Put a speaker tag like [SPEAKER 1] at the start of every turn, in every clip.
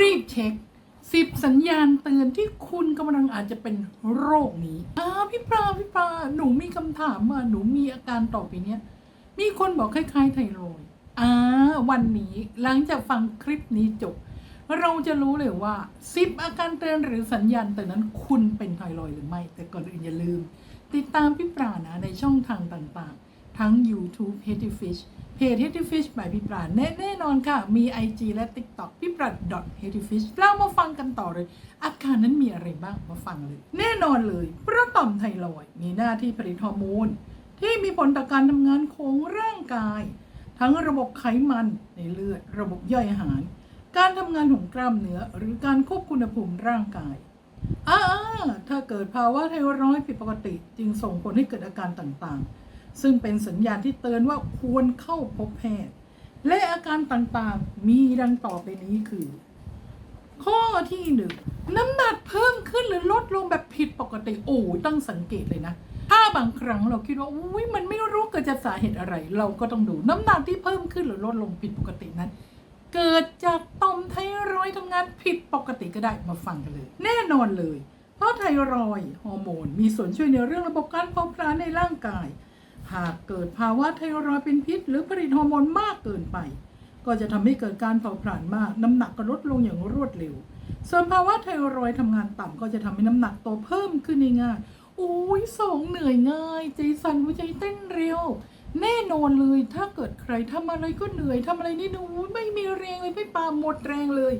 [SPEAKER 1] รีบเช็คสิบสัญญาณเตือนที่คุณกำลังอาจจะเป็นโรคนี้อ้าพี่ปลาพี่ปลาหนูมีคำถามอะหนูมีอาการต่อไปเนี้ย มีคนบอกคล้ายๆไทรอยอ่าวันนี้หลังจากฟังคลิปนี้จบ เราจะรู้เลยว่าสิบอาการเตือนหรือสัญญาณเตือนนั้นคุณเป็นไทรอยหรือไม่ แต่ก่อนอื่นอย่าลืม ติดตามพี่ปรานะในช่องทางต่างๆ ทั้ง YouTube h e a d y Fish เพจ h e a d y Fish by พี่ปราแน่แน่นอนค่ะ มี IG และ TikTok พี่ปรา h e a d y Fish เรามาฟังกันต่อเลย อาการนั้นมีอะไรบ้างมาฟังเลย แน่นอนเลยเพราะต่อมไทรอยมีหน้าที่ผลิตฮอร์โมนที่มีผลต่อการทำงานของร่างกาย ทั้งระบบไขมันในเลือด ระบบย่อยอาหาร การทำงานของกล้ามเนื้อ หรือการควบคุมอุณหภูมิร่างกายอ่าถ้าเกิดภาวะไทรอยด์ผิดปกติ จึงส่งผลให้เกิดอาการต่างๆ ซึ่งเป็นสัญญาณที่เตือนว่าควรเข้าพบแพทย์ และอาการต่างๆ มีดังต่อไปนี้คือ ข้อที่หนึ่งน้ำหนักเพิ่มขึ้นหรือลดลงแบบผิดปกติโอ้ต้องสังเกตเลยนะ ถ้าบางครั้งเราคิดว่าอุ้ยมันไม่รู้เกิดจากสาเหตุอะไร เราก็ต้องดูน้ำหนักที่เพิ่มขึ้นหรือลดลงผิดปกตินั้นเกิดจากต่อมไทรอยทำงานผิดปกติก็ได้มาฟังกันเลย แน่นอนเลย เพราะไทรอยฮอร์โมน มีส่วนช่วยในเรื่องระบบการเผาผลาญในร่างกาย หากเกิดภาวะไทรอยด์เป็นพิษ หรือผลิตฮอร์โมนมากเกินไป ก็จะทำให้เกิดการเผาผลาญมาก น้ำหนักก็ลดลงอย่างรวดเร็ว ส่วนภาวะไทรอยด์ทำงานต่ำก็จะทำให้น้ำหนักโตเพิ่มขึ้นง่ายโอ้ยสองเหนื่อยง่าย ใจสั่นหัวใจเต้นเร็ว แน่นอนเลยถ้าเกิดใครทำอะไรก็เหนื่อยทำอะไรนี่ดูไม่มีแรงเลยพี่ปาหมดแรงเลย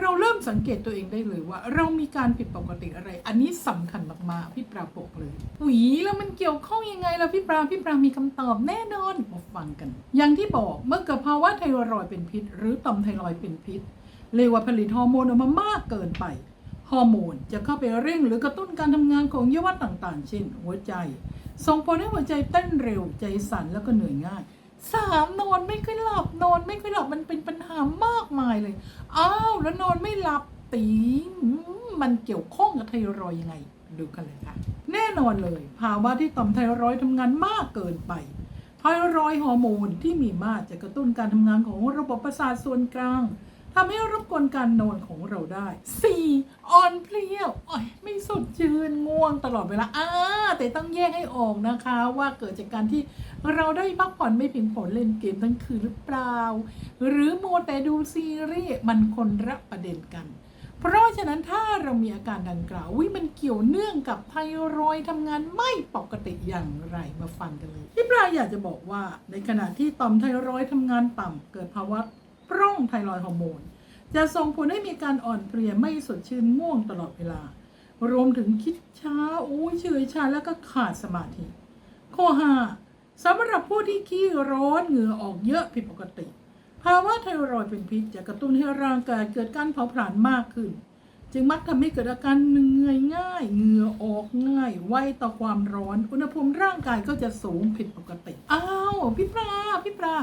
[SPEAKER 1] เราเริ่มสังเกตตัวเองได้เลยว่า เรามีการผิดปกติอะไร อันนี้สำคัญมากๆพี่ปราบอกเลยหวีแล้วมันเกี่ยวข้องยังไงล่ะพี่ปราพี่ปรามีคำตอบแน่นอนมาฟังกัน อย่างที่บอกเมื่อเกิดภาวะไทรอยเป็นพิษ หรือต่อมไทรอยเป็นพิษเรียกว่าผลิตฮอร์โมนออกมามากเกินไปฮอร์โมนจะเข้าไปเร่งหรือกระตุ้นการทำงานของเยาวัตต่างๆ เช่น หัวใจ ส่งผลให้หัวใจเต้นเร็วใจสั่นแล้วก็เหนื่อยง่าย สามนอนไม่ค่อยหลับนอนไม่ค่อยหลับมันเป็นปัญหามากมายเลย อ้าวแล้วนอนไม่หลับตีมันเกี่ยวข้องกับไทรอยยังไง ดูกันเลยค่ะ แน่นอนเลยภาวะที่ต่อมไทรอยทำงานมากเกินไปไทรอยฮอร์โมนที่มีมากจะกระตุ้นการทำงานของระบบประสาทส่วนกลาง ทำให้รบกวนการนอนของเราได้ 4. อ่อนเพลียโอ้ยไม่สดชื่นง่วงตลอดเวลาอ่าแต่ต้องแยกให้ออกนะคะ ว่าเกิดจากการที่เราได้พักผ่อนไม่เพียงพอเล่นเกมทั้งคืนหรือเปล่า หรือมัวแต่ดูซีรีส์มันคนละประเด็นกันเพราะฉะนั้นถ้าเรามีอาการดังกล่าววิมันเกี่ยวเนื่องกับไทรอยทำงานไม่ปกติอย่างไรมาฟังกันเลยที่ปลายอยากจะบอกว่าในขณะที่ต่อมไทรอยทำงานต่ำเกิดภาวะ พร่องไทรอยด์ฮอร์โมน จะส่งผลให้มีการอ่อนเพลียไม่สดชื่นม่วงตลอดเวลา รวมถึงคิดช้าโอ้เฉยชาแล้วก็ขาดสมาธิ ข้อ5สำหรับผู้ที่ขี้ร้อนเหงื่อออกเยอะผิดปกติ ภาวะไทรอยด์เป็นพิษจะกระตุ้นให้ร่างกายเกิดการเผาผลาญมากขึ้น จึงมักทำให้เกิดอาการเหนื่อยง่ายเหงื่อออกง่ายไวต่อความร้อน อุณหภูมิร่างกายก็จะสูงผิดปกติอ้าวพี่ปลาพี่ปลา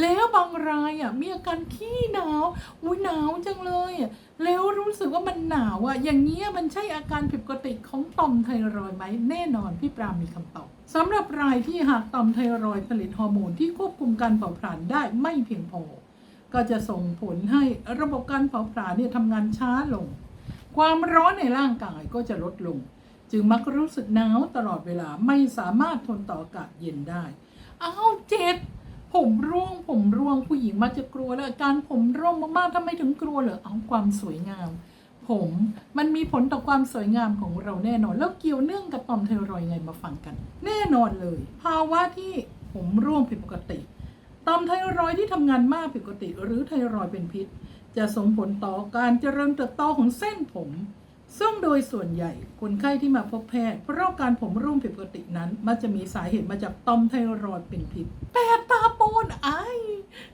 [SPEAKER 1] แล้วบางรายอะมีอาการขี้หนาว อุ้ยหนาวจังเลยอะแล้วรู้สึกว่ามันหนาวอะอย่างเงี้ยมันใช่อาการผิดปกติของต่อมไทรอยไหมแน่นอนพี่ปรามีคำตอบสำหรับรายที่หากต่อมไทรอยผลิตฮอร์โมนที่ควบคุมการเผาผลาญได้ไม่เพียงพอ ก็จะส่งผลให้ระบบการเผาผลาญเนี่ยทำงานช้าลง ความร้อนในร่างกายก็จะลดลง จึงมักรู้สึกหนาวตลอดเวลาไม่สามารถทนต่ออากาศเย็นได้อ้าวเจ็ด ผมร่วงผมร่วงผู้หญิงมักจะกลัวแล้วอการผมร่วงมากๆทำไมถึงกลัวเหรอเอาความสวยงาม ผมมันมีผลต่อความสวยงามของเราแน่นอน แล้วเกี่ยวเนื่องกับต่อมไทรอยไงมาฟังกัน แน่นอนเลย ภาวะที่ผมร่วงผิดปกติต่อมไทรอยที่ทำงานมากผิดปกติ หรือไทรอยเป็นพิษ จะส่งผลต่อการเจริญเติบโตของเส้นผม ซึ่งโดยส่วนใหญ่คนไข้ที่มาพบแพทย์เพราะการผมร่วงผิดปกตินั้น มักจะมีสาเหตุมาจากต่อมไทรอยเป็นพิษแต่ตาโปนไอ้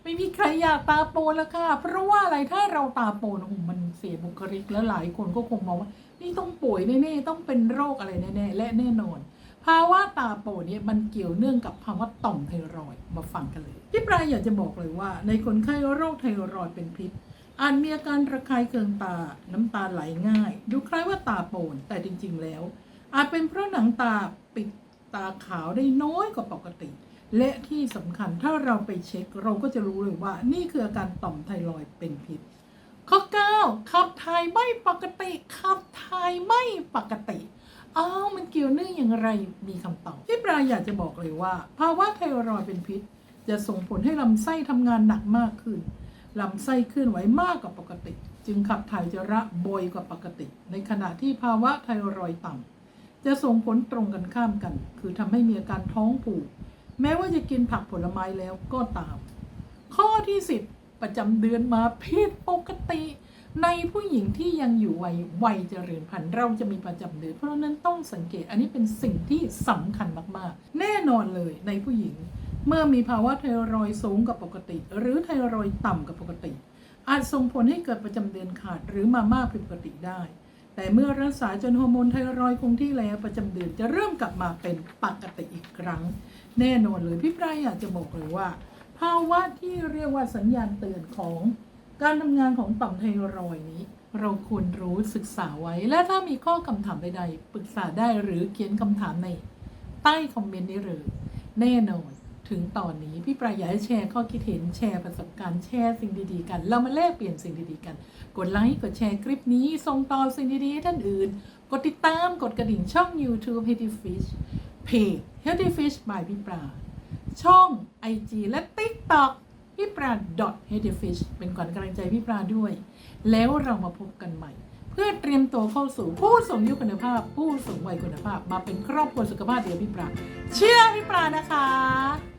[SPEAKER 1] ไม่มีใครอยากตาโปนแล้วค่ะ เพราะว่าอะไรถ้าเราตาโปนโอ้โหมันเสียบุคลิกแล้วหลายคนก็คงมองว่า นี่ต้องป่วยแน่ๆต้องเป็นโรคอะไรแน่ๆและแน่นอนภาวะตาโปนเนี่ยมันเกี่ยวเนื่องกับภาวะต่อมไทรอยมาฟังกันเลยที่ปลายอยากจะบอกเลยว่า ในคนไข้โรคไทรอยเป็นพิษอาจมีอาการระคายเคืองตาน้ำตาไหลง่าย ดูคล้ายว่าตาโปนแต่จริง ๆ แล้ว อาจเป็นเพราะหนังตาปิดตาขาวได้น้อยกว่าปกติ และที่สำคัญถ้าเราไปเช็คเราก็จะรู้เลยว่า นี่คืออาการต่อมไทรอยด์เป็นพิษ ข้อ 9 ขับถ่ายไม่ปกติ ขับถ่ายไม่ปกติอ้าวมันเกี่ยวเนื่องอย่างไรมีคำตอบพี่ปลาอยากจะบอกเลยว่า ภาวะไทรอยด์เป็นพิษ จะส่งผลให้ลำไส้ทำงานหนักมากขึ้นลำไส้เคลื่อนไหวมากกว่าปกติ จึงขับถ่ายจะระบ่อยกว่าปกติ ในขณะที่ภาวะไทรอยด์ต่ำจะส่งผลตรงกันข้ามกัน คือทำให้มีอาการท้องผูก แม้ว่าจะกินผักผลไม้แล้วก็ตาม ข้อที่ 10 ประจำเดือนมาผิดปกติ ในผู้หญิงที่ยังอยู่วัยวัยเจริญพันธุ์เราจะมีประจำเดือน เพราะฉะนั้นต้องสังเกตอันนี้เป็นสิ่งที่สำคัญมากๆ แน่นอนเลยในผู้หญิง เมื่อมีภาวะไทรอยสูงกว่าปกติ หรือไทรอยต่ำกว่าปกติ อาจส่งผลให้เกิดประจำเดือนขาดหรือมามากผิดปกติได้ แต่เมื่อรักษาจนฮอร์โมนไทรอยด์คงที่แล้วประจำเดือนจะเริ่มกลับมาเป็นปกติอีกครั้ง แน่นอนเลยพี่ปรายอยากจะบอกเลยว่า ภาวะที่เรียกว่าสัญญาณเตือนของการทำงานของต่อมไทรอยด์นี้ เราควรรู้ศึกษาไว้ และถ้ามีข้อคำถามใดๆปรึกษาได้หรือเขียนคำถามในใต้คอมเมนต์ได้เลยแน่นอน ถึงตอนนี้ พี่ปรายอยากให้แชร์ข้อคิดเห็นแชร์ประสบการณ์แชร์สิ่งดีๆ กัน เรามาแลกเปลี่ยนสิ่งดีๆกัน กดไลค์กดแชร์คลิปนี้ส่งต่อสิ่งดีๆให้ท่านอื่น กดติดตามกดกระดิ่งช่อง YouTube Healthy Fish เพจ Healthy Fish by พี่ปราช่อง IG และ TikTok พี่ปรา h e a d f i s h เป็นก่อนกำลังใจพี่ปราด้วย แล้วเรามาพบกันใหม่เพื่อเตรียมตัวเข้าสู่ผู้สูงอายุคุณภาพ ผู้สูงวัยคุณภาพ มาเป็นครอบครัวสุขภาพเดียวพี่ปราเชื่อพี่ปรานะคะ